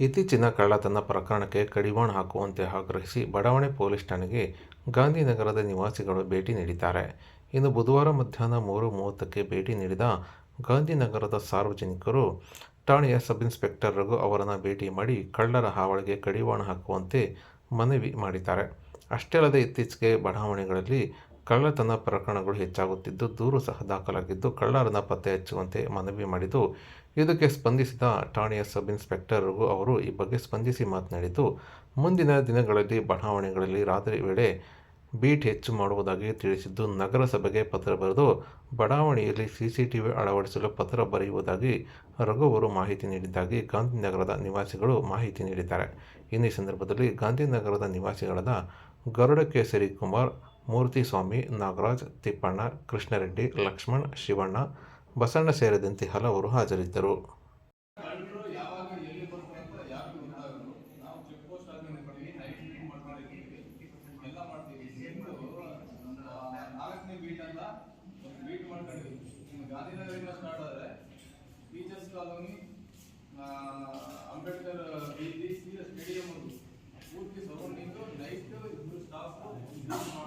ಇತ್ತೀಚಿನ ಕಳ್ಳತನ ಪ್ರಕರಣಕ್ಕೆ ಕಡಿವಾಣ ಹಾಕುವಂತೆ ಆಗ್ರಹಿಸಿ ಬಡಾವಣೆ ಪೊಲೀಸ್ ಠಾಣೆಗೆ ಗಾಂಧಿನಗರದ ನಿವಾಸಿಗಳು ಭೇಟಿ ನೀಡಿದ್ದಾರೆ. ಇನ್ನು ಬುಧವಾರ ಮಧ್ಯಾಹ್ನ ಮೂರು ಮೂವತ್ತಕ್ಕೆ ಭೇಟಿ ನೀಡಿದ ಗಾಂಧಿನಗರದ ಸಾರ್ವಜನಿಕರು ಠಾಣೆಯ ಸಬ್ಇನ್ಸ್ಪೆಕ್ಟರ್ ರಘು ಅವರನ್ನು ಭೇಟಿ ಮಾಡಿ ಕಳ್ಳರ ಹಾವಳಿಗೆ ಕಡಿವಾಣ ಹಾಕುವಂತೆ ಮನವಿ ಮಾಡಿದ್ದಾರೆ. ಅಷ್ಟೇ ಅಲ್ಲದೆ ಇತ್ತೀಚೆಗೆ ಬಡಾವಣೆಗಳಲ್ಲಿ ಕಳ್ಳತನ ಪ್ರಕರಣಗಳು ಹೆಚ್ಚಾಗುತ್ತಿದ್ದು ದೂರು ಸಹ ದಾಖಲಾಗಿದ್ದು ಕಳ್ಳರನ್ನ ಪತ್ತೆ ಹಚ್ಚುವಂತೆ ಮನವಿ ಮಾಡಿದ್ದು. ಇದಕ್ಕೆ ಸ್ಪಂದಿಸಿದ ಠಾಣೆಯ ಸಬ್ ಇನ್ಸ್ಪೆಕ್ಟರ್ ಅವರು ಈ ಬಗ್ಗೆ ಸ್ಪಂದಿಸಿ ಮಾತನಾಡಿದ್ದು, ಮುಂದಿನ ದಿನಗಳಲ್ಲಿ ಬಡಾವಣೆಗಳಲ್ಲಿ ರಾತ್ರಿ ವೇಳೆ ಬೀಟ್ ಹೆಚ್ಚು ಮಾಡುವುದಾಗಿ ತಿಳಿಸಿದ್ದು, ನಗರಸಭೆಗೆ ಪತ್ರ ಬರೆದು ಬಡಾವಣೆಯಲ್ಲಿ ಸಿಸಿಟಿವಿ ಅಳವಡಿಸಲು ಪತ್ರ ಬರೆಯುವುದಾಗಿ ರಘುವರು ಮಾಹಿತಿ ನೀಡಿದ್ದಾಗಿ ಗಾಂಧಿನಗರದ ನಿವಾಸಿಗಳು ಮಾಹಿತಿ ನೀಡಿದ್ದಾರೆ. ಇನ್ನು ಸಂದರ್ಭದಲ್ಲಿ ಗಾಂಧಿನಗರದ ನಿವಾಸಿಗಳಾದ ಗರುಡಕೇಸರಿ ಕುಮಾರ್ ಮೂರ್ತಿಸ್ವಾಮಿ, ನಾಗರಾಜ್, ತಿಪ್ಪಣ್ಣ, ಕೃಷ್ಣರೆಡ್ಡಿ, ಲಕ್ಷ್ಮಣ್, ಶಿವಣ್ಣ, ಬಸಣ್ಣ ಸೇರಿದಂತೆ ಹಲವರು ಹಾಜರಿದ್ದರು. ಅಂಬೇಡ್ಕರ್ ಯಾವಾಗ ಪೂರ್ತಿ ಬರ್ತಾರೆ ಅಂತ ಇಬ್ಬರು ನಾವು